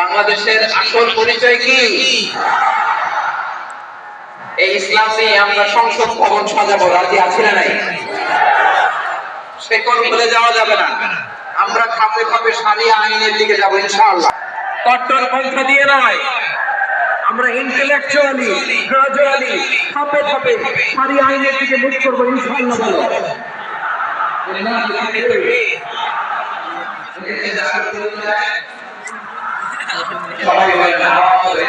বাংলাদেশের আসল পরিচয় কি? এই ইসলাম নিয়ে আমরা সংসদ ভবন সাজাবো, রাজি আছি না নাই? কোন ভুলে যাওয়া যাবে না। আমরা খাপে খাপে সারিয়া আইনের দিকে যাব, ইনশাআল্লাহ। কট্টর পন্থা দিয়ে নয়। আমরা ইন্টেলেকচুয়ালি গ্রাজুয়ালি খাপে খাপে আইনের দিকে মুখ করব, ইনশাআল্লাহ বলো সবাই বলেন আমাদের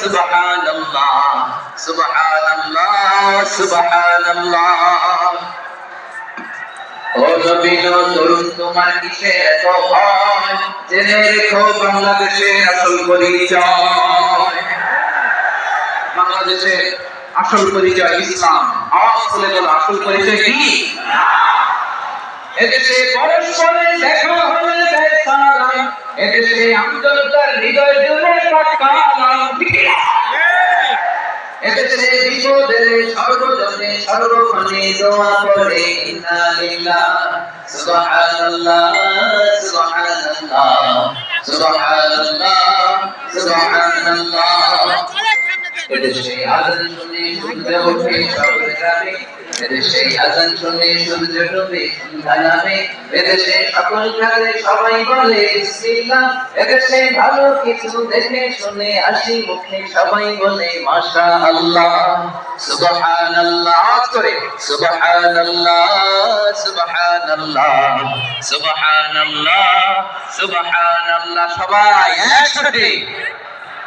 সুবহানাল্লাহ সুবহানাল্লাহ সুবহানাল্লাহ। ও নবীন তরুণ, তোমার কিসে এত ভয়? জেনে রেখো বাংলাদেশের আসল পরিচয়। বাংলাদেশের আসল পরিচয় ইসলাম। তুলে বলো, আসল পরিচয় কি? এদেশে পরস্পরের দেখা হলে দেয় সালাম। এদেশে আন্তরতার হৃদয় জুড়ে পাকালাম এদেশে বিপদে সর্বজনে সর্বক্ষণে দোয়া করে, ইন্না লিল্লাহ, সুবহানাল্লাহ সুবহানাল্লাহ সুবহানাল্লাহ সুবহানাল্লাহ। এদেশে আজান শুনে সূর্য ওঠে সবাই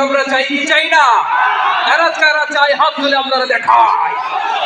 আমরা চাই কি চাই না। চাই হাত তুলে আপনারা দেখায়।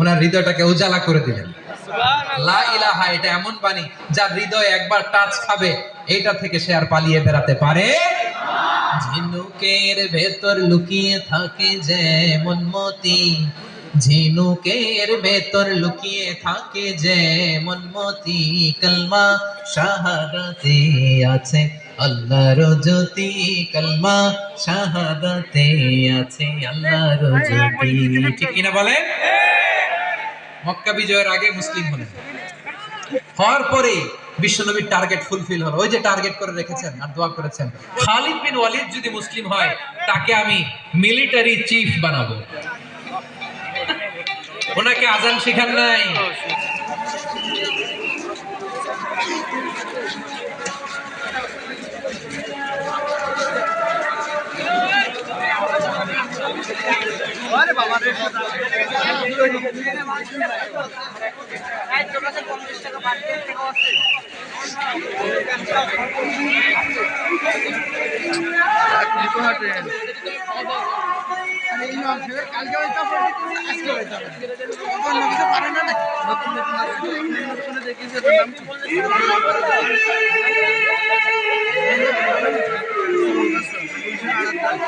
ওনার হৃদয়টাকে উজালা করে দিলেন। লা ইলাহা এটা এমন বাণী যার হৃদয় একবার টাচ খাবে এইটা থেকে সে আর পালিয়ে বেড়াতে পারে ঝিনুকের ভেতর লুকিয়ে থাকে যেমন মতি ঝিনুকের ভেতর লুকিয়ে থাকে যেমন মতি কলমা শাহাদাতে আছে। আল্লাহর জ্যোতি, কলমা শাহাদাতে আছে। আল্লাহর জ্যোতি। ঠিক কিনা বলেন? মক্কা বিজয়ের আগে মুসলিম হলেন। হওয়ার পরে বিশ্বনবীর টার্গেট ফুলফিল হলো। ওই যে টার্গেট করে রেখেছেন আর দোয়া করেছেন। খালিদ বিন ওয়ালিদ যদি মুসলিম হয়, তাকে আমি মিলিটারি চিফ বানাবো। ওনাকে আজান শিখান নাই। কালকে হয়তো আজকে হয়তো অন্য কিছু পারে না নাকি নতুন নতুন দেখিয়েছে নাম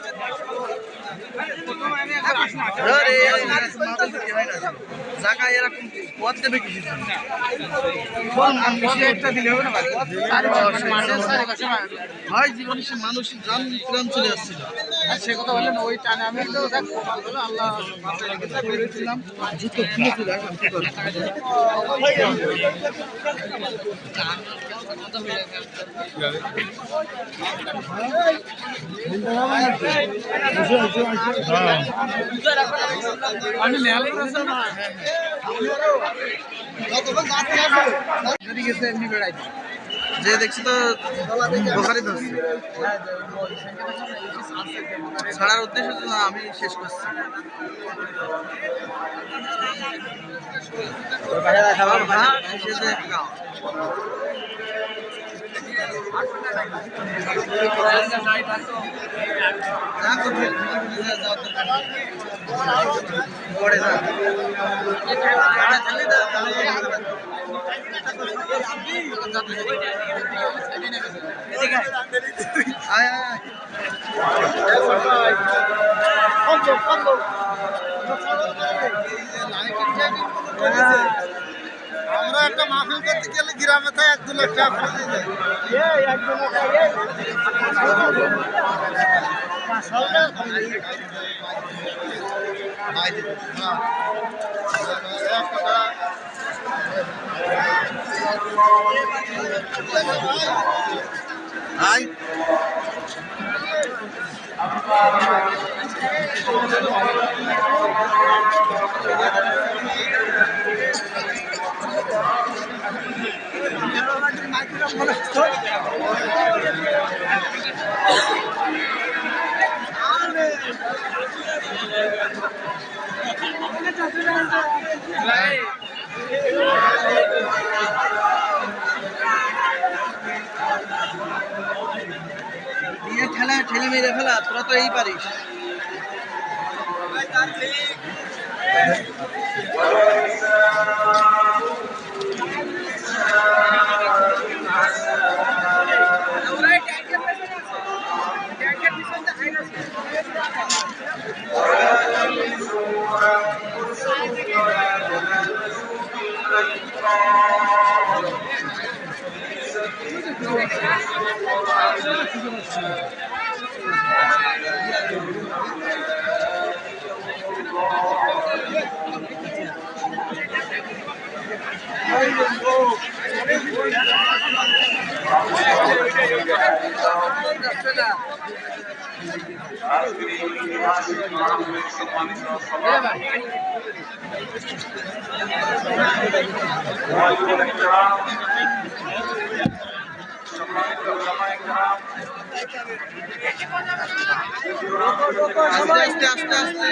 জায়গা এরকম পথ দেবে কিছু একটা দিলে হবে না ভাই জীবনে সে মানুষের প্রাণ চলে আসছিল সে কথা বললেন, ওই টানে আমি আল্লাহ বেরিয়েছিলাম জুতো খুলেছিল এখন কি করব আমি নেয়াল যদি গেছে, এমনি বেড়াইতে। যে দেখছি তো বোখারি ধরছে ছাড়ার উদ্দেশ্য তো আমি শেষ করছি। যে না, আমরা একটা মাহফিল করতে গেলে গ্রামে তো এক দু লাখ টাকা খরচ যায়। আয়। নিয়ে ঠেলা ঠেলে মেরে ফেলা তোরা তো এই পারিস আস্তে আস্তে আস্তে আস্তে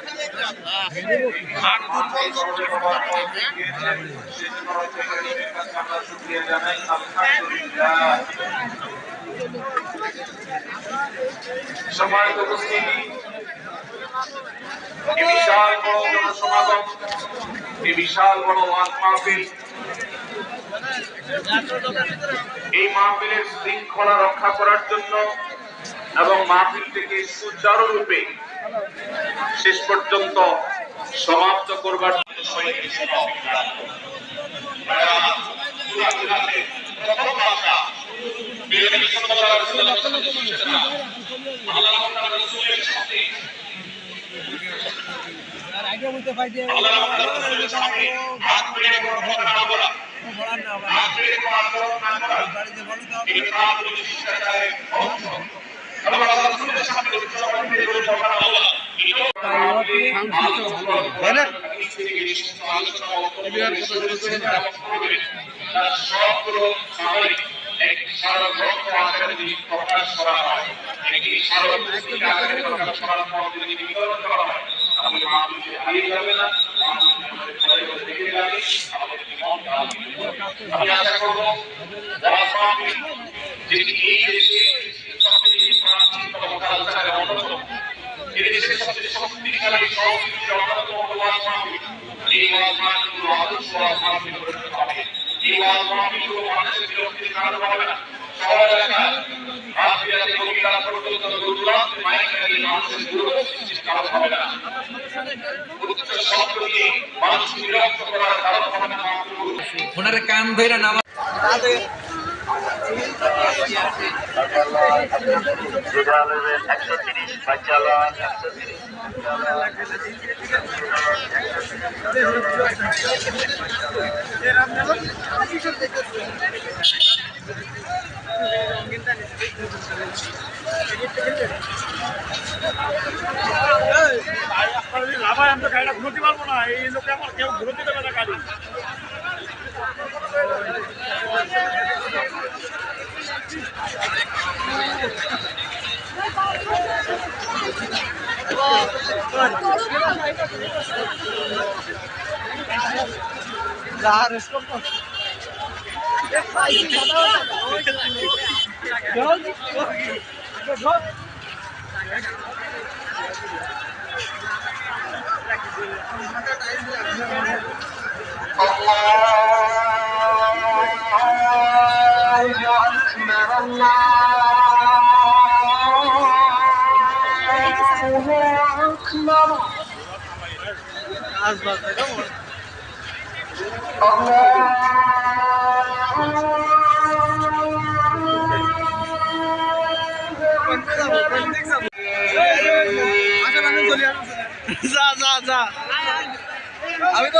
সম্মানিত বিশাল বড় জনসমাগম এই বিশাল বড় ওয়াজ মাহফিল। এই মাহফিলের শৃঙ্খলা রক্ষা করার জন্য এবং মাহফিলটিকে সুচারুরূপে শেষ পর্যন্ত সমাপ্ত করবার জন্য আমাদের মন আমি আশা করব রাজনীতি এই দেশে সবচেয়ে প্রাচীন কালচারের অন্যতম এদেশের সবচেয়ে শক্তিশালী সংস্কৃতির অন্যতম ওয়াজ মাহফিল এই ওয়াজ মাহফিলগুলো আদর্শ ওয়াজ মাহফিল করে হবে এই ওয়াজ মাহফিলগুলো মানুষের বিরক্তির কারণ হবে না শহর এলাকা রাত বিরাতে পর্যন্ত দূরদূরান্তে মাইক মানুষের দূরত্ব সৃষ্টির কারণ হবে না উচ্চ শব্দ দিয়ে মানুষকে বিরক্ত করার কারণ হবে না ওনার কান ধরে নামা একশো তিরিশ লাভাই আমি তো গাড়িটা ঘুরতে পারব না এই লোকে আমার কেউ ঘুরতে দেবে না গাড়ি Allah যা যা যা আমি তো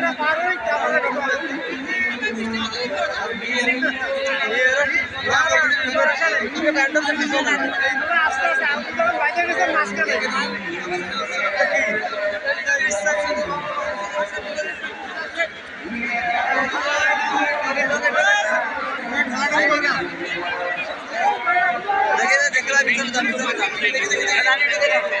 ভিউ আবার ভাই ঠিক আছে আবার দেখে দেখে বাচ্চা